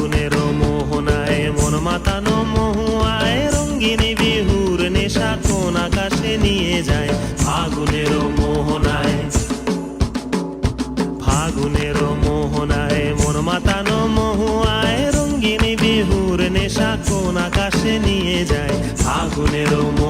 ফাগুনের মন মহুয়ায় বিহুর নেশা কোন আকাশে নিয়ে যায়। ফাগুনের মোহনায় ফাগুনের মোহনায় মন মাতানো মহুয়ায় রঙ্গিনী বিহুর নেশা কোন আকাশে নিয়ে যায়। ফাগুনের মোহনায়